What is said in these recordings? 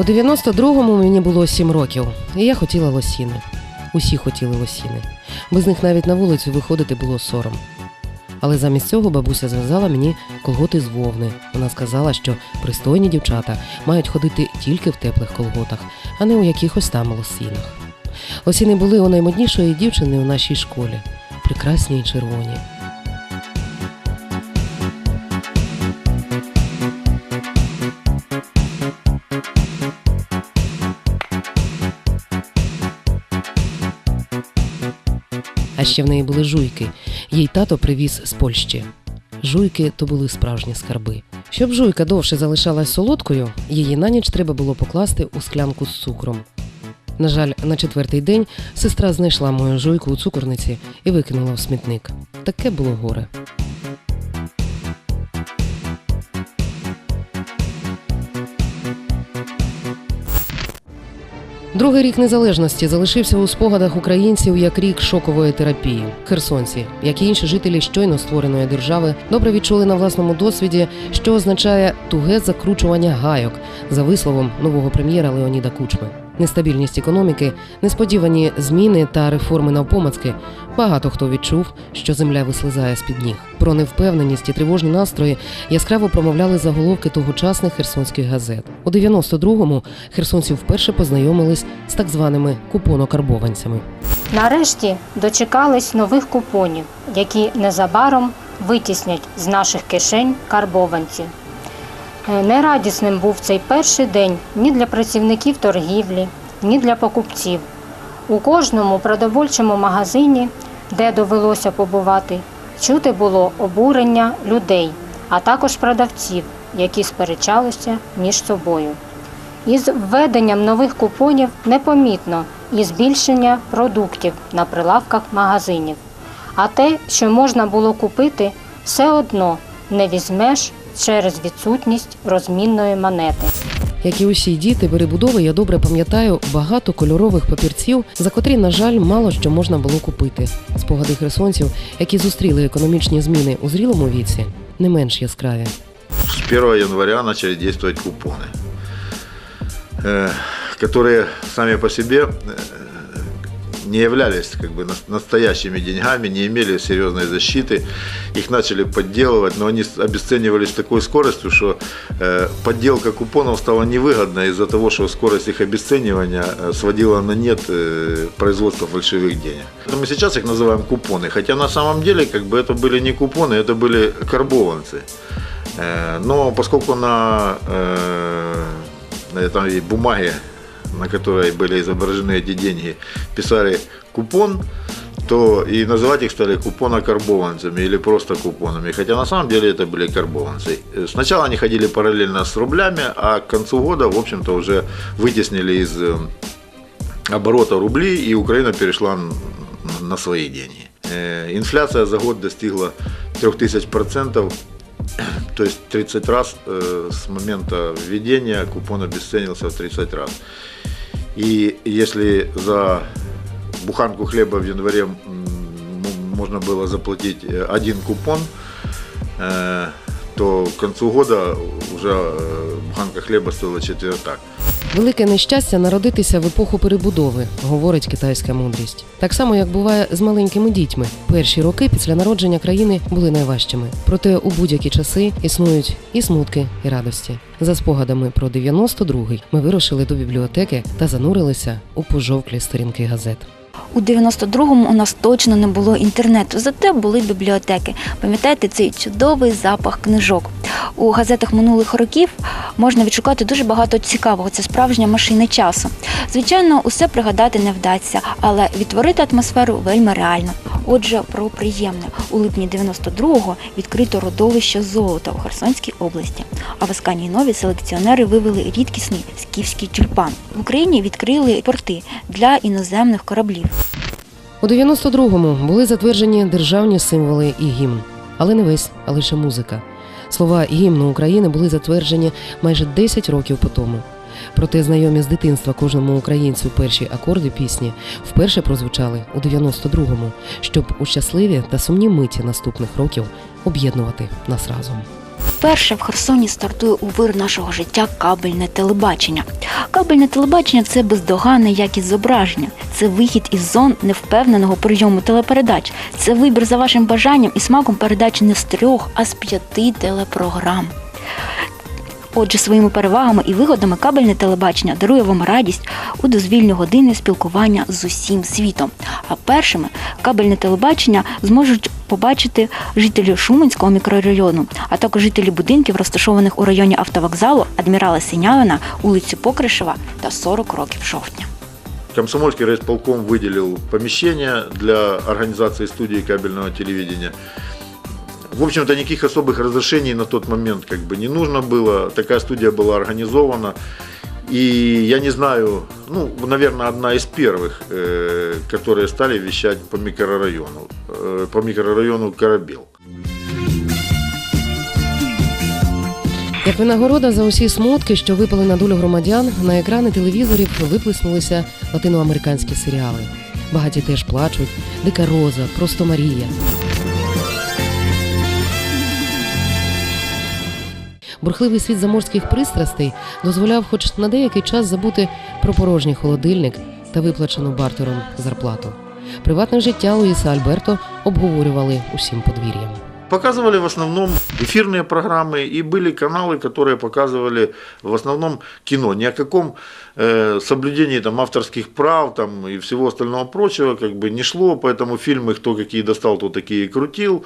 У 92-му мені було 7 років, і я хотіла лосіни. Усі хотіли лосіни. Без них навіть на вулицю виходити було сором. Але замість цього бабуся зв'язала мені колготи з вовни. Вона сказала, що пристойні дівчата мають ходити тільки в теплих колготах, а не у якихось там лосінах. Лосіни були у наймоднішої дівчини у нашій школі, прекрасні й червоні. А ще в неї були жуйки. Їй тато привіз з Польщі. Жуйки то були справжні скарби. Щоб жуйка довше залишалась солодкою, її на ніч треба було покласти у склянку з цукром. На жаль, на четвертий день сестра знайшла мою жуйку у цукорниці і викинула в смітник. Таке було горе. Другий рік незалежності залишився у спогадах українців як рік шокової терапії. Херсонці, як і інші жителі щойно створеної держави, добре відчули на власному досвіді, що означає туге закручування гайок за висловом нового прем'єра Леоніда Кучми. Нестабільність економіки, несподівані зміни та реформи навпомацки. Багато хто відчув, що земля вислизає з під ніг. Про невпевненість і тривожні настрої яскраво промовляли заголовки тогочасних херсонських газет. У 92-му херсонці вперше познайомились з так званими купонокарбованцями. Нарешті дочекались нових купонів, які незабаром витіснять з наших кишень карбованців. Е, Нерадісним був цей перший день ні для працівників торгівлі, ні для покупців. У кожному продовольчому магазині, де довелося побувати, чути було обурення людей, а також продавців, які сперечалися між собою. Із введенням нових купонів непомітно і збільшення продуктів на прилавках магазинів. А те, що можна було купити, все одно не візьмеш через відсутність розмінної монети. Як і усі діти перебудови, я добре пам'ятаю багато кольорових папірців, за котрі, на жаль, мало що можна було купити. Спогади херсонців, які зустріли економічні зміни у зрілому віці, не менш яскраві. С 1 января начали действовать купоны, э, которые сами по себе э, не являлись как бы нас- настоящими деньгами, не имели серьезной защиты. Их начали подделывать, но они обесценивались такой скоростью, что э, подделка купонов стала невыгодной из-за того, что скорость их обесценивания э, сводила на нет э, производство фальшивых денег. Мы сейчас их называем купоны, хотя на самом деле как бы это были не купоны, это были карбованцы. Но поскольку на, на этой бумаге, на которой были изображены эти деньги, писали купон, то и называть их стали купонокарбованцами или просто купонами. Хотя на самом деле это были карбованцы. Сначала они ходили параллельно с рублями, а к концу года, в общем-то, уже вытеснили из э, оборота рубли, и Украина перешла на свои деньги. Э, Инфляция за год достигла 3000%, то есть 30 раз э, с момента введения купон обесценился в 30 раз. И если за буханку хлеба в январе м, м- можно было заплатить э, один купон, э, то к концу года уже э, буханка хлеба стоила четвертак. Велике нещастя народитися в епоху перебудови, говорить китайська мудрість. Так само, як буває з маленькими дітьми. Перші роки після народження країни були найважчими. Проте у будь-які часи існують і смутки, і радості. За спогадами про 92-й ми вирушили до бібліотеки та занурилися у пожовклі сторінки газет. У 92-му у нас точно не було інтернету, зате були бібліотеки. Пам'ятаєте цей чудовий запах книжок? У газетах минулих років можна відшукати дуже багато цікавого. Це справжня машина часу. Звичайно, усе пригадати не вдасться, але відтворити атмосферу вельми реально. Отже, про приємне у липні 92-го відкрито родовище золота у Херсонській області. А в Асканії Нові селекціонери вивели рідкісний скіфський тюльпан. В Україні відкрили порти для іноземних кораблів. У 92-му були затверджені державні символи і гімн, але не весь, а лише музика. Слова гімну України були затверджені майже 10 років по тому. Проте знайомі з дитинства кожному українцю перші акорди пісні вперше прозвучали у 92-му, щоб у щасливі та сумні миті наступних років об'єднувати нас разом. Вперше в Херсоні стартує у вир нашого життя кабельне телебачення. Кабельне телебачення це бездоганна якість зображення, це вихід із зон невпевненого прийому телепередач, це вибір за вашим бажанням і смаком передач не з трьох, а з п'яти телепрограм. Отже, своїми перевагами і вигодами кабельне телебачення дарує вам радість у дозвільні години спілкування з усім світом. А першими кабельне телебачення зможуть побачити жителі Шуменського мікрорайону, а також жителі будинків, розташованих у районі автовокзалу адмірала Синявина, вулицю Покришева та 40 років жовтня. Комсомольский райисполком выделил помещение для организации студии кабельного телевидения. В общем-то, никаких особых разрешений на тот момент как бы не нужно было. Такая студия была организована. И я не знаю, ну, наверное, одна из первых, э, которые стали вещать по микрорайону, э, по микрорайону Корабел. Як винагорода за усі смутки, що випали на долю громадян, на екрани телевізорів виплеснулися латиноамериканські серіали. Багаті теж плачуть, Дика Роза, Просто Марія. Бурхливий світ заморських пристрастей дозволяв хоч на деякий час забути про порожній холодильник та виплачену бартером зарплату. Приватне життя Луїса Альберто обговорювали усім подвір'ям. Показывали в основном эфирные программы и были каналы, которые показывали в основном кино. Ни о каком э, соблюдении там, авторских прав там, и всего остального прочего как бы не шло, поэтому фильмы кто какие достал, то такие и крутил.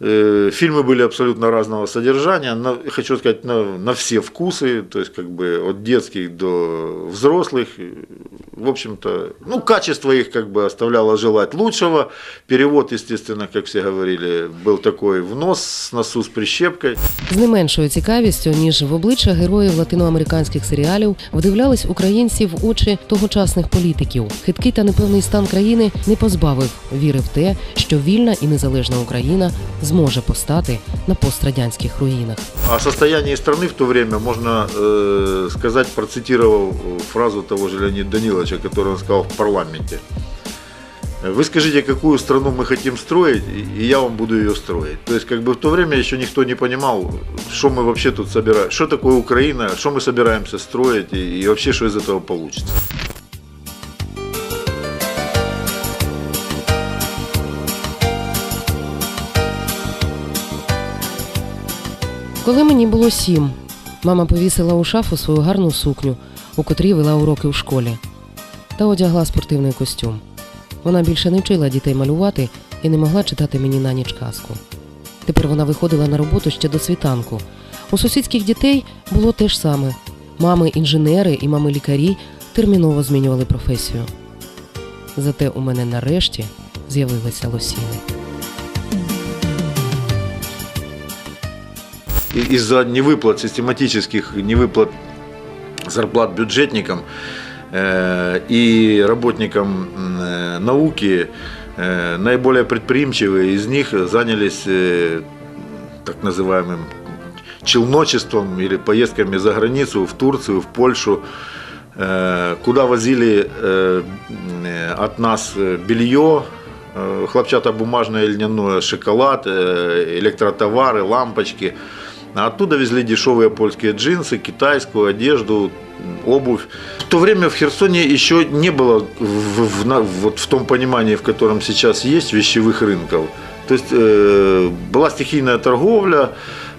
Э, Фильмы были абсолютно разного содержания, на, хочу сказать, на, на все вкусы, то есть как бы от детских до взрослых. В общем-то, ну, качество их как бы оставляло желать лучшего. Перевод, естественно, как все говорили, был такой в нос, с носу с прищепкой. З не меншою цікавістю, ніж в обличчя героїв латиноамериканських серіалів, вдивлялись українці в очі тогочасних політиків. Хиткий та непевний стан країни не позбавив віри в те, що вільна і незалежна Україна зможе постати на пострадянських руїнах. О состоянии страны в то время можно э, сказать, процитировав фразу того же Леонида Даниловича, которую он сказал в парламенте. Вы скажите, какую страну мы хотим строить, и я вам буду ее строить. То есть, как бы в то время еще никто не понимал, что мы вообще тут собираем, что такое Украина, что мы собираемся строить, и, и вообще, что из этого получится. Коли мені було сім, мама повісила у шафу свою гарну сукню, у котрій вела уроки в школі, та одягла спортивний костюм. Вона більше не вчила дітей малювати і не могла читати мені на ніч казку. Тепер вона виходила на роботу ще до світанку. У сусідських дітей було те ж саме. Мами інженери і мами лікарі терміново змінювали професію. Зате у мене нарешті з'явилися лосіни. из-за невыплат, систематических невыплат зарплат бюджетникам э, и работникам м, э, науки, э, наиболее предприимчивые из них занялись э, так называемым челночеством или поездками за границу, в Турцию, в Польшу, э, куда возили э, э, от нас э, белье, э, хлопчатобумажное, льняное, шоколад, э, электротовары, лампочки. А оттуда везли дешевые польские джинсы, китайскую одежду, обувь. В то время в Херсоне еще не было в, в- на- вот в том понимании, в котором сейчас есть, вещевых рынков. То есть э, была стихийная торговля,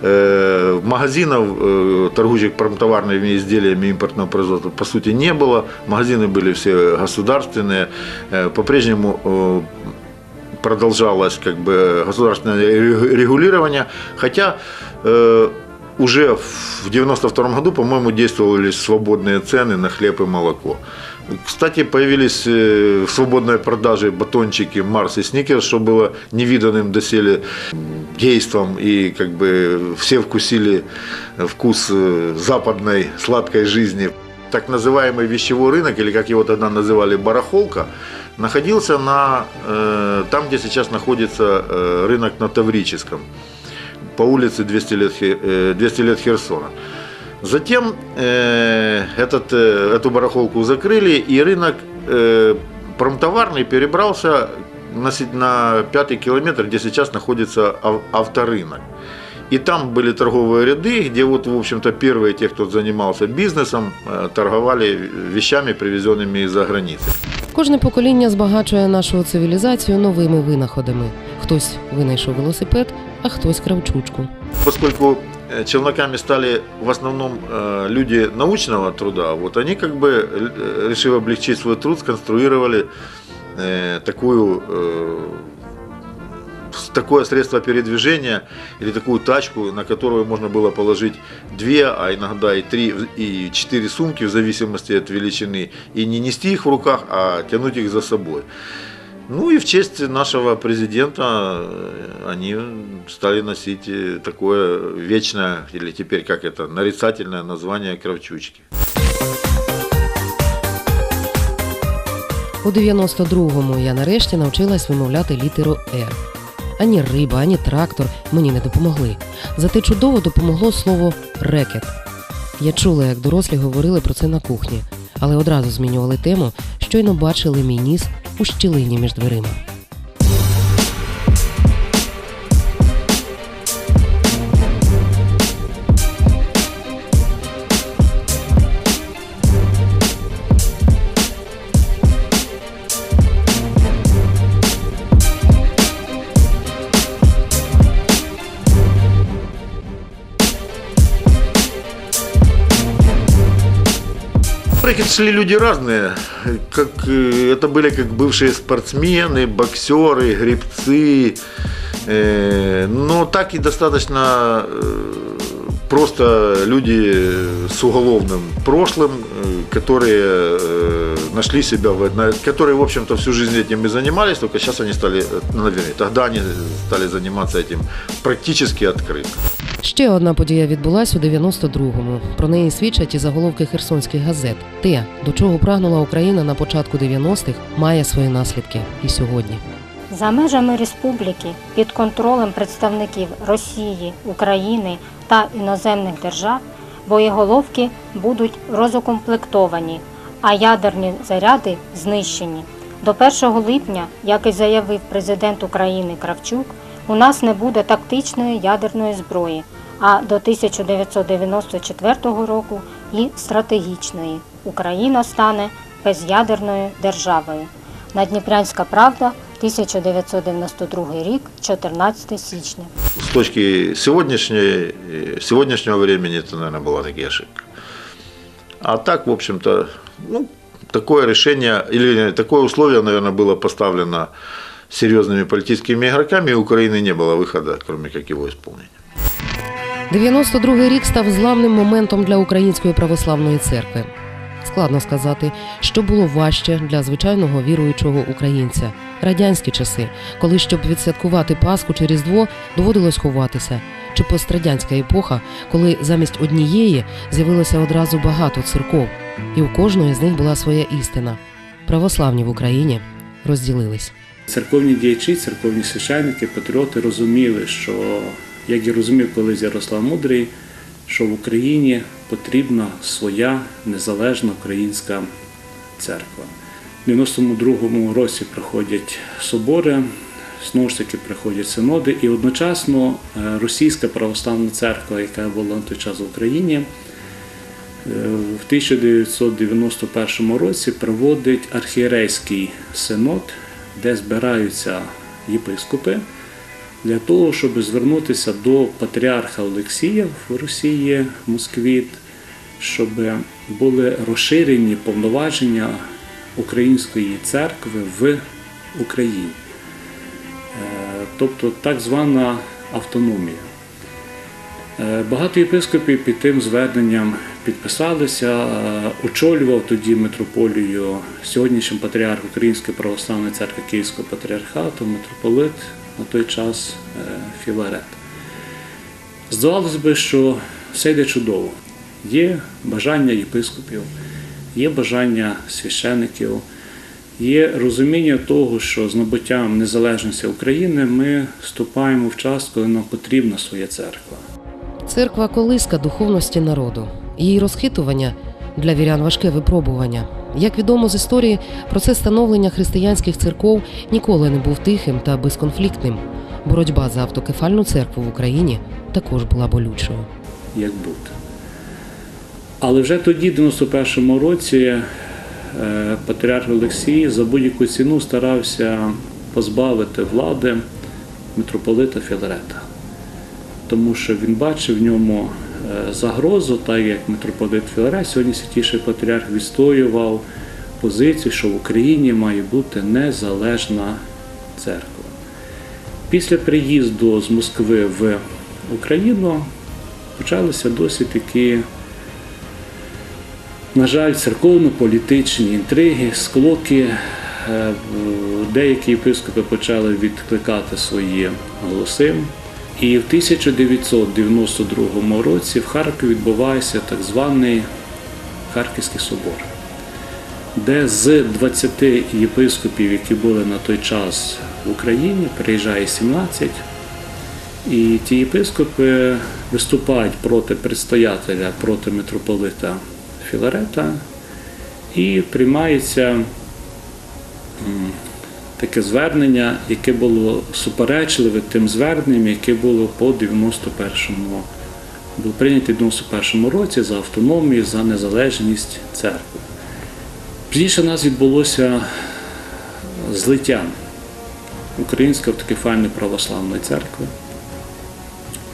э, магазинов, э, торгующих промтоварными изделиями импортного производства, по сути, не было. Магазины были все государственные. Э, по-прежнему э, продолжалось как бы государственное ре- регулирование, хотя э, уже в 92 году, по-моему, действовали свободные цены на хлеб и молоко. Кстати, появились э, в свободной продаже батончики Марс и Сникерс, что было невиданным доселе действом, и как бы все вкусили вкус э, западной сладкой жизни. Так называемый вещевой рынок, или как его тогда называли, барахолка, находился на, э, там, где сейчас находится э, рынок на Таврическом, по улице 200 лет, э, 200 лет Херсона. Затем э, этот, э, эту барахолку закрыли, и рынок э, промтоварный перебрался на, на пятый километр, где сейчас находится ав- авторынок. И там были торговые ряды, где вот, в общем-то, первые те, кто занимался бизнесом, э, торговали вещами, привезенными из-за границы. Кожне покоління збагачує нашу цивілізацію новими винаходами. Хтось винайшов велосипед, а хтось кравчучку. Поскольку э, челноками стали в основном э, люди научного труда, вот они как бы, э, решив облегчить свой труд, сконструировали э, такую, э, с- такое средство передвижения или такую тачку, на которую можно было положить две, а иногда и три, и четыре сумки в зависимости от величины, и не нести их в руках, а тянуть их за собой. Ну и в честь нашего президента э, они стали носить э, такое вечное, или теперь как это, нарицательное название кравчучки. У 92-му я нарешті навчилась вимовляти літеру «Р». Ані риба, ані трактор мені не допомогли. Зате чудово допомогло слово рекет. Я чула, як дорослі говорили про це на кухні, але одразу змінювали тему, щойно бачили мій ніс у щілині між дверима. Рэкет шли люди разные. Как, э, это были как бывшие спортсмены, боксеры, гребцы. Э, но так и достаточно э, просто люди с уголовным прошлым, которые нашли себя, в, которые, в общем-то, всю жизнь этим и занимались, только сейчас они стали, э, ну, тогда они стали заниматься этим практически открыто. Ще одна подія відбулась у 92-му. Про неї свідчать і заголовки херсонських газет. Те, до чого прагнула Україна на початку 90-х, має свої наслідки і сьогодні. За межами республіки під контролем представників Росії, України та іноземних держав боєголовки будуть розукомплектовані, а ядерні заряди знищені. До 1 липня, як і заявив президент України Кравчук, у нас не буде тактичної ядерної зброї, а до 1994 року і стратегічної. Україна стане без'ядерною державою. Надніпрянська правда, 1992 рік, 14 січня. с точки сегодняшней, э, сегодняшнего времени это, наверное, была такие ошибка. А так, в общем-то, ну, такое решение или такое условие, наверное, было поставлено серьезными политическими игроками, и у Украины не было выхода, кроме как его исполнить. 92-й рік став зламним моментом для Української православної церкви. Складно сказати, що було важче для звичайного віруючого українця. Радянські часи, коли щоб відсвяткувати Пасху чи Різдво, доводилось ховатися, чи пострадянська епоха, коли замість однієї з'явилося одразу багато церков, і у кожної з них була своя істина. Православні в Україні розділились. Церковні діячі, церковні священники, патріоти розуміли, що, як і розумів колись Ярослав Мудрий, що в Україні потрібна своя незалежна українська церква. В 92-му році приходять собори, знову ж таки приходять синоди, і одночасно е, російська православна церква, яка була на той час в Україні, е, в 1991 році проводить архієрейський синод, де збираються єпископи для того, щоб звернутися до патріарха Олексія в Росії, в Москві, щоб були розширені повноваження Української церкви в Україні. Е, Тобто так звана автономія. Е, Багато єпископів під тим зверненням підписалися. Е, Очолював тоді митрополію сьогоднішній патріарх Української православної церкви Київського патріархату, митрополит на той час е, Філарет. Здавалось би, що все йде чудово. Є бажання єпископів, є бажання священиків, є розуміння того, що з набуттям незалежності України ми вступаємо в час, коли нам потрібна своя церква. Церква колиска духовності народу. Її розхитування для вірян важке випробування. Як відомо з історії, процес становлення християнських церков ніколи не був тихим та безконфліктним. боротьба за автокефальну церкву в Україні також була болючою. як бути. Але вже тоді, в 91-му році, е, патріарх Олексій за будь-яку ціну старався позбавити влади митрополита Філарета, тому що він бачив в ньому загрозу, так як митрополит Філарет, сьогодні святіший патріарх відстоював позицію, що в Україні має бути незалежна церква. Після приїзду з Москви в Україну почалися досить такі, на жаль, церковно-політичні інтриги, склоки. Е, Деякі єпископи почали відкликати свої голоси. І в 1992 році в Харкові відбувається так званий Харківський собор, де з 20 єпископів, які були на той час в Україні, приїжджає 17. І ті єпископи виступають проти предстоятеля, проти митрополита Філарета, і приймається таке звернення, яке було суперечливе тим зверненням, яке було по 91-му, було прийнято в 91-му році за автономію, за незалежність церкви. Пізніше у нас відбулося злиття Української автокефальної православної церкви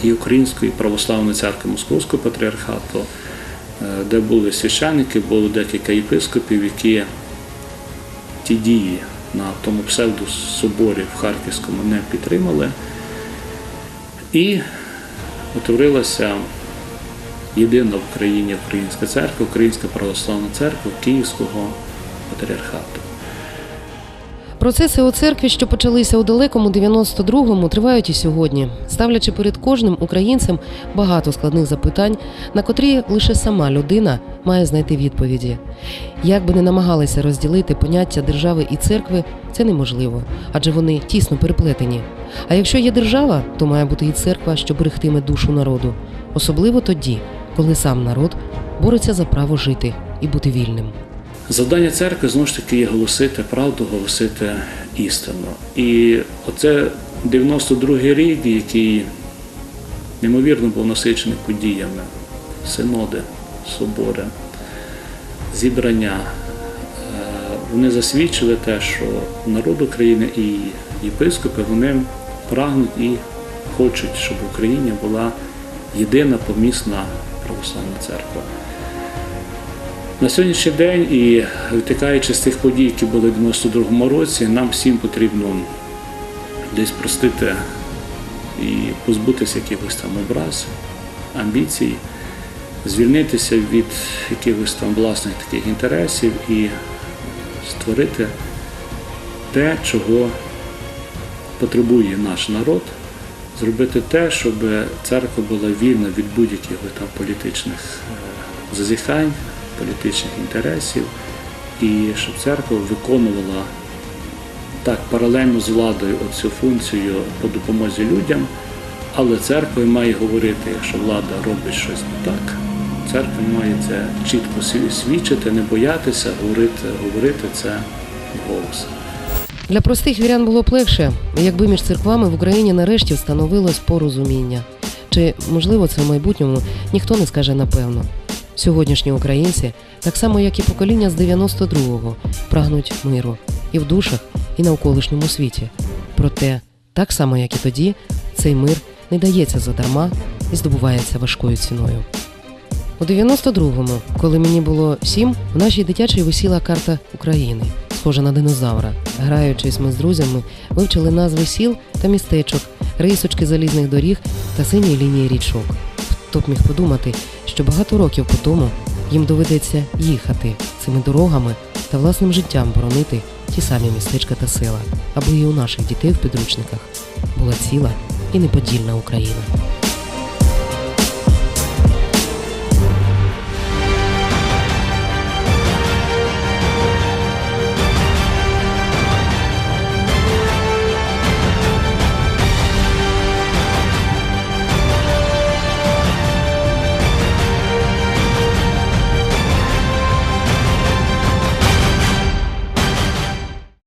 і Української православної церкви Московського патріархату, е, де були священники, було декілька єпископів, які ті дії на тому псевдособорі в Харківському не підтримали. І утворилася єдина в Україні Українська церква, Українська православна церква Київського патріархату. Процеси у церкві, що почалися у далекому 92-му, тривають і сьогодні, ставлячи перед кожним українцем багато складних запитань, на котрі лише сама людина має знайти відповіді. Як би не намагалися розділити поняття держави і церкви, це неможливо, адже вони тісно переплетені. А якщо є держава, то має бути і церква, що берегтиме душу народу, особливо тоді, коли сам народ бореться за право жити і бути вільним. Завдання церкви знову ж таки є голосити правду, голосити істину. І оце 92-й рік, який неймовірно був насичений подіями, синоди, собори, зібрання. Е, Вони засвідчили те, що народ України і єпископи вони прагнуть і хочуть, щоб в Україні була єдина помісна православна церква. На сьогоднішній день і витикаючи з тих подій, які були в 92-му році, нам всім потрібно десь простити і позбутися якихось там образ, амбіцій, звільнитися від якихось там власних таких інтересів і створити те, чого потребує наш народ, зробити те, щоб церква була вільна від будь-яких там політичних е, зазіхань, політичних інтересів, і щоб церква виконувала так паралельно з владою оцю функцію по допомозі людям, але церква має говорити, якщо влада робить щось не так, церква має це чітко свідчити, не боятися, говорити, говорити це голос. Для простих вірян було б легше, якби між церквами в Україні нарешті встановилось порозуміння. Чи можливо це в майбутньому ніхто не скаже напевно. Сьогоднішні українці, так само як і покоління з 92-го, прагнуть миру і в душах, і на навколишньому світі. Проте, так само як і тоді, цей мир не дається задарма і здобувається важкою ціною. У 92-му, коли мені було сім, в нашій дитячій висіла карта України, схожа на динозавра. Граючись, ми з друзями вивчили назви сіл та містечок, рисочки залізних доріг та сині лінії річок. Хто б міг подумати, що багато років по тому їм доведеться їхати цими дорогами та власним життям боронити ті самі містечка та села, аби і у наших дітей в підручниках була ціла і неподільна Україна.